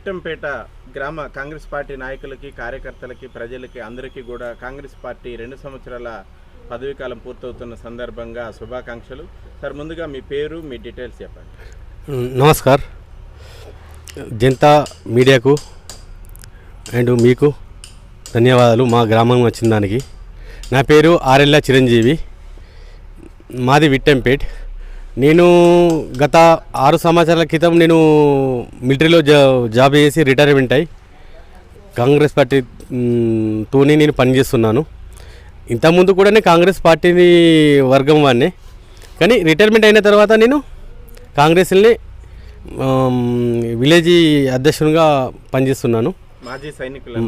విట్టంపేట గ్రామ కాంగ్రెస్ పార్టీ నాయకులకి కార్యకర్తలకి ప్రజలకి అందరికీ కూడా కాంగ్రెస్ పార్టీ రెండు సంవత్సరాల పదవీ కాలం పూర్తవుతున్న సందర్భంగా శుభాకాంక్షలు. సార్ ముందుగా మీ పేరు మీ డీటెయిల్స్ చెప్పండి. నమస్కార్. జనతా మీడియాకు అండ్ మీకు ధన్యవాదాలు మా గ్రామం వచ్చిన దానికి. నా పేరు ఆరెల్ల చిరంజీవి. మాది విట్టంపేట్. నేను గత ఆరు సంవత్సరాల క్రితం నేను మిలిటరీలో జా జాబ్ చేసి రిటైర్మెంట్ అయి కాంగ్రెస్ పార్టీ మ్, తోని నేను పనిచేస్తున్నాను ఇంతకుముందు కూడా నేను కాంగ్రెస్ పార్టీని వర్గం వాడిని. కానీ రిటైర్మెంట్ అయిన తర్వాత నేను కాంగ్రెస్ని విలేజ్ అధ్యక్షునిగా పనిచేస్తున్నాను. మాజీ సైనికులు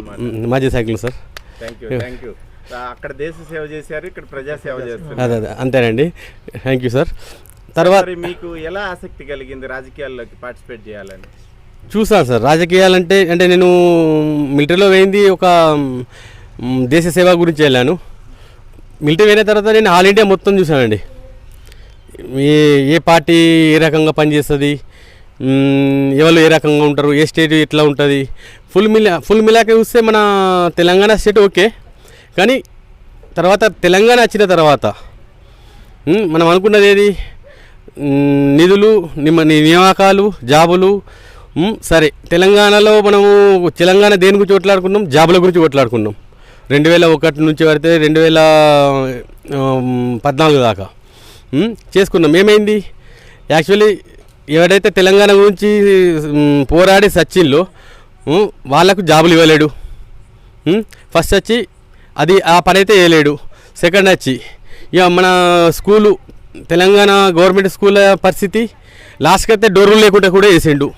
మాజీ సైకిల్ సార్. థ్యాంక్ యూ అక్కడ దేశ సేవ చేశారు ఇక్కడ ప్రజా సేవ చేస్తున్నారు అదే అదే అంతేనండి. థ్యాంక్ యూ సార్ తర్వాత మీకు ఎలా ఆసక్తి కలిగింది రాజకీయాల్లోకి పార్టిసిపేట్ చేయాలని? చూసాను సార్ రాజకీయాలంటే అంటే నేను మిలిటరీలో పోయింది ఒక దేశ సేవ గురించి వెళ్ళాను. మిలిటరీ అయిన తర్వాత నేను ఆల్ ఇండియా మొత్తం చూశానండి. ఏ ఏ పార్టీ ఏ రకంగా పనిచేస్తుంది ఎవరు ఏ రకంగా ఉంటారు ఏ స్టేట్ ఎట్లా ఉంటుంది. ఫుల్ మిలా ఫుల్ మిలాక చూస్తే మన తెలంగాణ స్టేట్ ఓకే. కానీ తర్వాత తెలంగాణ వచ్చిన తర్వాత మనం అనుకున్నది ఏది? నిధులు నిమ నియామకాలు జాబులు సరే. తెలంగాణలో మనము తెలంగాణ దేని గురించి కొట్లాడుకున్నాం? జాబుల గురించి కొట్లాడుకున్నాం. రెండు వేల ఒకటి నుంచి పడితే రెండు వేల పద్నాలుగు దాకా. చేసుకున్నాం. ఏమైంది? యాక్చువల్లీ ఎవడైతే తెలంగాణ గురించి పోరాడి సచిన్లో వాళ్ళకు జాబులు ఇవ్వలేడు. ఫస్ట్ వచ్చి అది ఆ పని అయితే వేయలేడు సెకండ్ వచ్చి ఇక మన స్కూలు తెలంగాణ గవర్నమెంట్ స్కూల్ పరిస్థితి లాస్ట్కి అయితే డోర్లు లేకుండా కూడా వేసిండు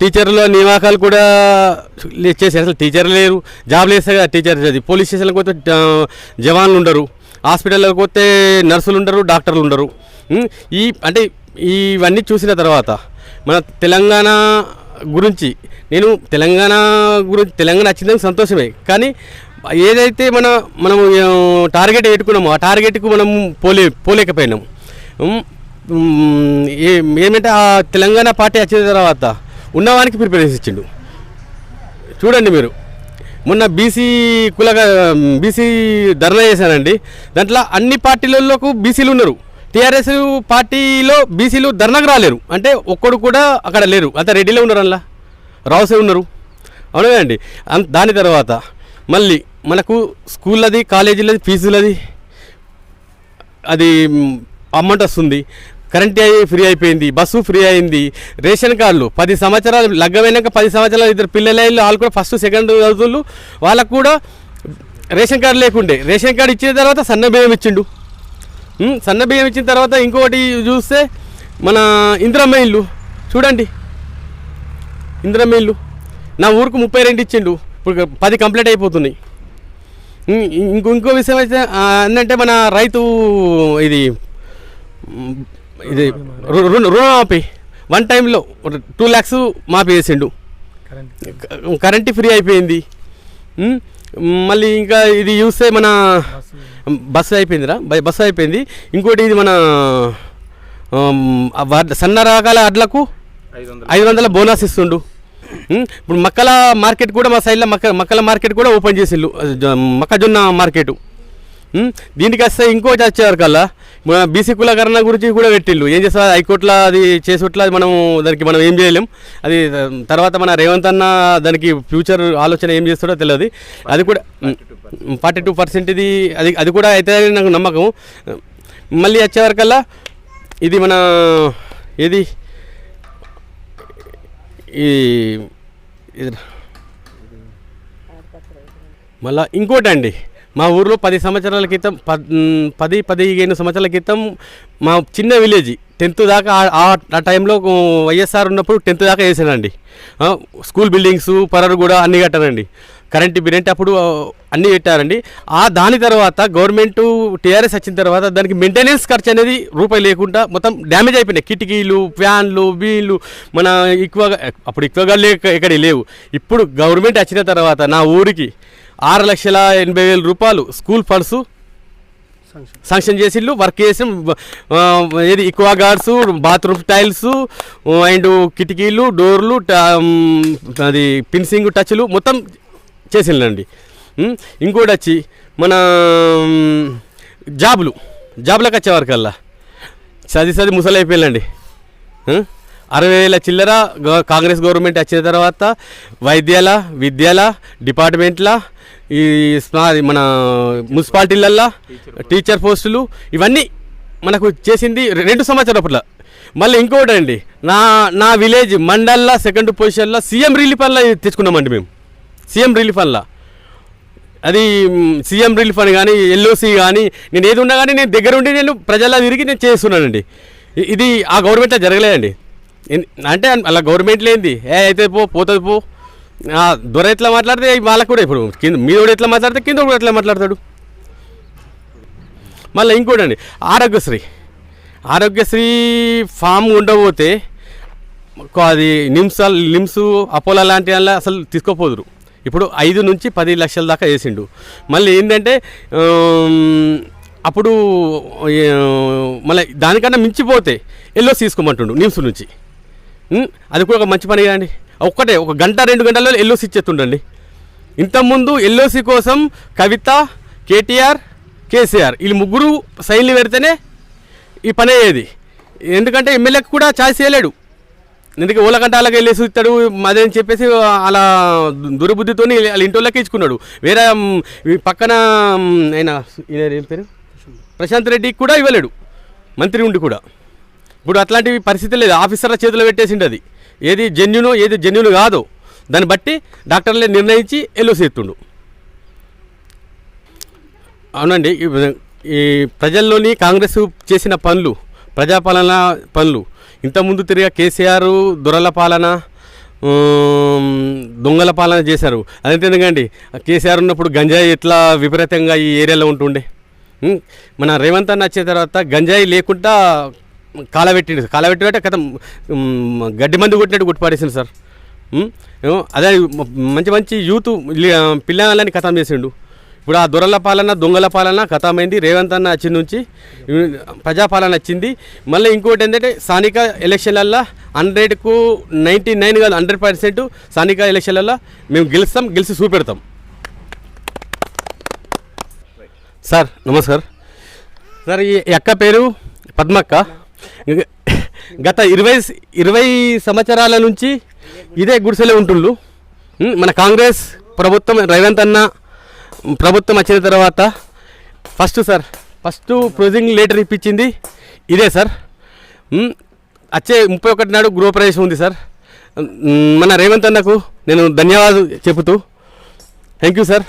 టీచర్ల నియామకాలు కూడా చేశారు అసలు టీచర్ లేరు జాబ్ లేస్తే కదా టీచర్ అది పోలీస్ స్టేషన్లకు పోతే జవాన్లు ఉండరు. హాస్పిటల్లోకి పోతే నర్సులు ఉండరు డాక్టర్లు ఉండరు. ఈ అంటే ఇవన్నీ చూసిన తర్వాత మన తెలంగాణ గురించి నేను తెలంగాణ గురించి తెలంగాణ వచ్చిందని సంతోషమే. కానీ ఏదైతే మన మనం టార్గెట్ పెట్టుకున్నామో ఆ టార్గెట్కు మనం పోలే పోలేకపోయినాము ఏమంటే ఆ తెలంగాణ పార్టీ వచ్చిన తర్వాత ఉన్నవానికి ప్రిపరెన్స్ ఇచ్చిండు. చూడండి మీరు. మొన్న బీసీ కులగా బీసీ ధర్నా చేశానండి దాంట్లో అన్ని పార్టీలకు బీసీలు ఉన్నారు. టీఆర్ఎస్ పార్టీలో బీసీలు ధర్నాకు రాలేరు. అంటే ఒక్కడు కూడా అక్కడ లేరు. అంత రెడ్డిలో ఉన్నారు అలా రావుసే ఉన్నారు. అవునా అండి? దాని తర్వాత మళ్ళీ మనకు స్కూళ్ళది కాలేజీలది ఫీజులది అది అమౌంట్ వస్తుంది కరెంట్ ఫ్రీ అయిపోయింది బస్సు ఫ్రీ అయింది రేషన్ కార్డులు. పది సంవత్సరాలు లగ్గమైనాక పది సంవత్సరాలు ఇద్దరు పిల్లలు వాళ్ళు కూడా ఫస్ట్ సెకండ్ చదువులు. వాళ్ళకు కూడా రేషన్ కార్డు లేకుండే. రేషన్ కార్డు ఇచ్చిన తర్వాత సన్న బియ్యం ఇచ్చిండు. సన్న బియ్యం ఇచ్చిన తర్వాత ఇంకొకటి చూస్తే మన ఇందిరమ్మ ఇల్లు. చూడండి. ఇందిరమ్మ ఇల్లు. నా ఊరుకు ముప్పై రెండు ఇచ్చిండు. ఇప్పుడు పది కంప్లీట్ అయిపోతున్నాయి. ఇంకో ఇంకో విషయం అయితే ఏంటంటే మన రైతు ఇది ఇది రు- రు- రుణమాఫీ. వన్ టైంలో టూ ల్యాక్స్ మాఫీ చేసిండు. కరెంట్ ఫ్రీ అయిపోయింది. మళ్ళీ ఇంకా ఇది చూస్తే మన బస్సు అయిపోయిందిరా? బస్సు అయిపోయింది. ఇంకోటి ఇది మన సన్న రకాల అడ్లకు ఐదు వందలు బోనస్ ఇస్తుండు? ఇప్పుడు మక్కల మార్కెట్ కూడా మా సైడ్లో మక్క మక్కల మార్కెట్ కూడా ఓపెన్ చేసిండు. మొక్కజొన్న మార్కెట్? దీనికి వస్తే ఇంకోటి వచ్చేవారు కల్లా? మన బీసీ కులకరణ గురించి కూడా పెట్టిళ్ళు ఏం చేస్తారు? హైకోర్టులో అది చేసేట్లా అది మనం దానికి మనం ఏం చేయలేం. అది తర్వాత మన రేవంత్ అన్న దానికి ఫ్యూచర్ ఆలోచన ఏం చేస్తాడో తెలియదు అది కూడా ఫార్టీ టూ పర్సెంట్ ఇది అది అది కూడా అయితే నాకు నమ్మకం. మళ్ళీ వచ్చేవరకల్లా ఇది మన ఏది? ఈ మళ్ళీ ఇంకోటండి. మా ఊర్లో పది సంవత్సరాల క్రితం పద్ పది పదిహేను సంవత్సరాల క్రితం మా చిన్న విలేజ్ టెన్త్ దాకా ఆ- టైంలో వైఎస్ఆర్ ఉన్నప్పుడు టెన్త్ దాకా వేసానండి స్కూల్ బిల్డింగ్స్ పరరు కూడా అన్నీ కట్టానండి కరెంట్ బిల్ అంటే అప్పుడు అన్నీ పెట్టారండి. ఆ దాని తర్వాత గవర్నమెంట్ టీఆర్ఎస్ వచ్చిన తర్వాత దానికి మెయింటెనెన్స్ ఖర్చు అనేది రూపాయి లేకుండా మొత్తం డ్యామేజ్ అయిపోయినాయి. కిటికీలు ఫ్యాన్లు వీళ్ళు మన ఎక్కువగా అప్పుడు ఎక్కువగా లేక ఇక్కడ లేవు. ఇప్పుడు గవర్నమెంట్ వచ్చిన తర్వాత నా ఊరికి ఆరు లక్షల ఎనభై వేల రూపాయలు స్కూల్ ఫండ్స్ శాంక్షన్ చేసిళ్ళు వర్క్ చేసి ఏది aqua guards bathroom tiles and కిటికీలు డోర్లు అది పిన్సింగ్ టచ్లు మొత్తం చేసిండండి ఇంకోటి వచ్చి మన జాబులు జాబులకు వచ్చేవారికల్లా సది ముసలి ముసలైపోయాలండి అరవై వేల చిల్లర కాంగ్రెస్ గవర్నమెంట్ వచ్చిన తర్వాత వైద్యాల విద్యాల డిపార్ట్మెంట్ల ఈ మన మున్సిపాలిటీలల్లో టీచర్ పోస్టులు ఇవన్నీ మనకు చేసింది రెండు సంవత్సరాల మళ్ళీ ఇంకోటి అండి నా నా విలేజ్ మండల్లో సెకండ్ పొజిషన్లో సీఎం రిలీఫ్ అలా తెచ్చుకున్నామండి మేము. సీఎం రిలీఫ్ అలా అది సీఎం రిలీఫ్ అని కానీ ఎల్ఓసి కానీ నేను ఏది ఉన్నా కానీ నేను దగ్గర ఉండి నేను ప్రజల్లో తిరిగి నేను చేస్తున్నానండి. ఇది ఆ గవర్నమెంట్లో జరగలేదండి. అంటే అలా గవర్నమెంట్ లేనిది. ఏ అయితే పో పోతుంది పో. దొర ఎట్లా మాట్లాడితే వాళ్ళకు కూడా ఇప్పుడు కింద మీద కూడా ఎట్లా మాట్లాడితే కింద కూడా ఎట్లా మాట్లాడతాడు? మళ్ళీ ఇంకోటి అండి ఆరోగ్యశ్రీ. ఆరోగ్యశ్రీ ఫామ్ ఉండబోతే అది నిమ్స్ నిమ్స్ అపోలో లాంటి వాళ్ళ అసలు తీసుకోపోదురు. ఇప్పుడు ఐదు నుంచి పది లక్షల దాకా వేసిండు. మళ్ళీ ఏంటంటే అప్పుడు మళ్ళీ దానికన్నా మించిపోతే ఎల్లో తీసుకోమంటుండు నిమ్స్ నుంచి. అది కూడా ఒక మంచి పని కదండి ఒక్కటే ఒక గంట రెండు గంటల్లో ఎల్ఓసి ఇచ్చేస్తుండండి. ఇంతకుముందు ఎల్ఓసి కోసం కవిత కేటీఆర్ కేసీఆర్ వీళ్ళు ముగ్గురు సైన్లు పెడితేనే ఈ పని అయ్యేది. ఎందుకంటే ఎమ్మెల్యేకి కూడా ఛాయిస్ చేయలేడు ఎందుకంటే ఓలకంట అలాగే వెళ్ళేసి ఇస్తాడు అని చెప్పేసి అలా దురబుద్ధితో వాళ్ళ ఇంటోళ్ళకి ఇచ్చుకున్నాడు. వేరే పక్కన ఆయన ఏం పేరు? ప్రశాంత్ రెడ్డికి కూడా ఇవ్వలేడు. మంత్రి ఉండి కూడా. ఇప్పుడు అట్లాంటి పరిస్థితి లేదు. ఆఫీసర్ల చేతిలో పెట్టేసిండు అది ఏది జెన్యును ఏది జెన్యును కాదో. దాన్ని బట్టి డాక్టర్లే నిర్ణయించి ఎల్ఓసి ఎత్తుండు. అవునండి ఈ- ప్రజల్లోని కాంగ్రెస్ చేసిన పనులు ప్రజాపాలన పనులు ఇంతకుముందు తిరిగా కేసీఆర్ దొరల పాలన దొంగల పాలన చేశారు. అదంతే ఎందుకండి? కేసీఆర్ ఉన్నప్పుడు గంజాయి ఎట్లా విపరీతంగా ఈ ఏరియాలో ఉంటుండే? మన రేవంత్ అన్న వచ్చిన తర్వాత గంజాయి లేకుండా కాలబెట్టిండు కాలబెట్టినట్టే కథ గడ్డి మందు కొట్టినట్టు కొట్టిపాడేసిండు సార్. అదే మంచి మంచి యూత్ పిల్లలని కథం చేసిండు. ఇప్పుడు ఆ దొరల పాలన దొంగల పాలన కథమైంది. రేవంత్ అన్న వచ్చింది నుంచి ప్రజాపాలన వచ్చింది. మళ్ళీ ఇంకోటి ఏంటంటే స్థానిక ఎలక్షన్లల్లో హండ్రెడ్కు నైంటీ నైన్ కాదు హండ్రెడ్ పర్సెంట్ స్థానిక ఎలక్షన్లలో మేము గెలుస్తాం గెలిచి చూపెడతాం. సార్ నమస్కార్. సార్ ఈ అక్క పేరు పద్మక్క. గత ఇరవై ఇరవై సంవత్సరాల నుంచి ఇదే గుడిసెలో ఉంటుండ్రు మన కాంగ్రెస్ ప్రభుత్వం రేవంత్ అన్న ప్రభుత్వం వచ్చిన తర్వాత ఫస్ట్ సార్ ఫస్ట్ ప్రొజింగ్ లెటర్ ఇప్పించింది ఇదే సార్. వచ్చే ముప్పై ఒకటి నాడు గృహప్రవేశం ఉంది సార్. మన రేవంత్ అన్నకు నేను ధన్యవాదాలు చెబుతూ. Thank you sir.